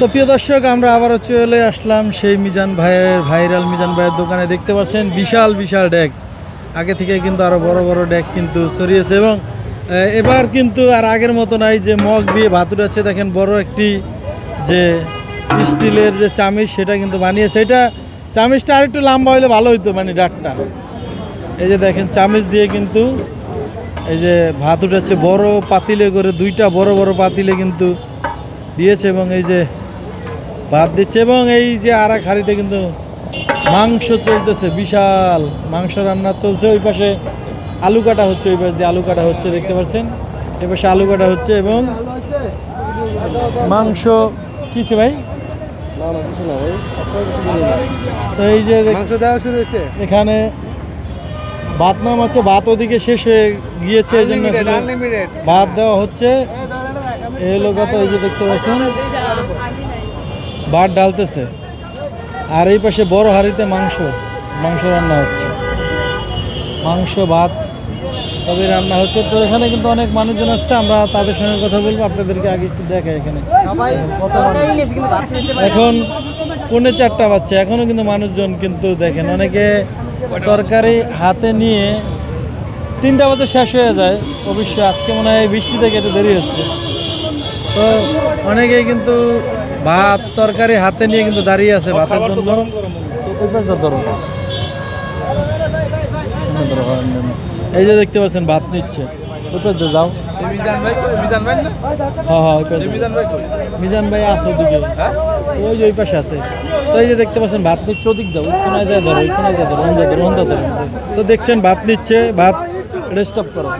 তো প্রিয় দর্শক, আমরা আবারও চলে আসলাম সেই মিজান ভাইয়ের ভাইরাল মিজান ভাইয়ের দোকানে। দেখতে পাচ্ছেন, বিশাল বিশাল ডেক। আগে থেকে কিন্তু আরও বড় বড় ডেক কিন্তু ছড়িয়েছে এবং এবার কিন্তু আর আগের মতো নাই যে মগ দিয়ে ভাত উঠাচ্ছে দেখেন, বড় একটি যে স্টিলের যে চামিচ, সেটা কিন্তু বানিয়েছে। এটা চামিচটা আর একটু লম্বা হলে ভালো হতো মানে ডাকটা এই যে দেখেন, চামিচ দিয়ে কিন্তু এই যে ভাত উঠাচ্ছে বড় পাতিলে করে দুইটা বড় বড় পাতিলে কিন্তু দিয়েছে এবং এই যে ভাত দিচ্ছে এবং এই যে আর এক হাঁড়িতে কিন্তু মাংস চলতেছে বিশাল মাংস রান্না চলছে। ওই পাশে আলু কাটা হচ্ছে ওই পাশ দিয়ে আলু কাটা হচ্ছে দেখতে পাচ্ছেন? এ পাশে আলু কাটা হচ্ছে এবং মাংস কিছে ভাই তো এই যে মাংস দেওয়া শুরু হয়েছে। এখানে ভাত নাম আছে ভাত ওদিকে শেষ হয়ে গিয়েছে এই জন্য ভাত দেওয়া হচ্ছে। এই লোক এই যে দেখতে পাচ্ছেন? ভাত ডালতেছে। আর এই পাশে বড় হাঁড়িতে মাংস। মাংস রান্না হচ্ছে। মাংস ভাত তবে রান্না হচ্ছে। তো এখানে কিন্তু অনেক মানুষজন আসছে। আমরা তাদের সঙ্গে কথা বলব। আপনাদেরকে আগে একটু দেখাই এখানে। এখন পৌনে চারটা বাচ্চা এখনও কিন্তু মানুষজন কিন্তু দেখেন অনেকে তরকারি হাতে নিয়ে তিনটা বাজে শেষ হয়ে যায়। অবশ্যই আজকে মনে হয় বৃষ্টি থেকে একটু দেরি হচ্ছে। তো অনেকেই কিন্তু ভাত তরকারি হাতে নিয়ে কিন্তু দাঁড়িয়ে আছে, ভাতের জন্য। এই যে দেখতে পাচ্ছেন, ভাত নিচ্ছে। যাও। হ্যাঁ হ্যাঁ দিয়ে। মিজান ভাই আছে ওদিকে ওই যে ওই পাশে আছে। তো এই যে দেখতে পাচ্ছেন, ভাত নিচ্ছে ওদিক যাও। ওই কোনায় যায় ধরো ওই কোনায় যায় ধরো অন্ধা ধরো অন্ধা ধরো। তো দেখছেন, ভাত নিচ্ছে, ভাত অফ করো।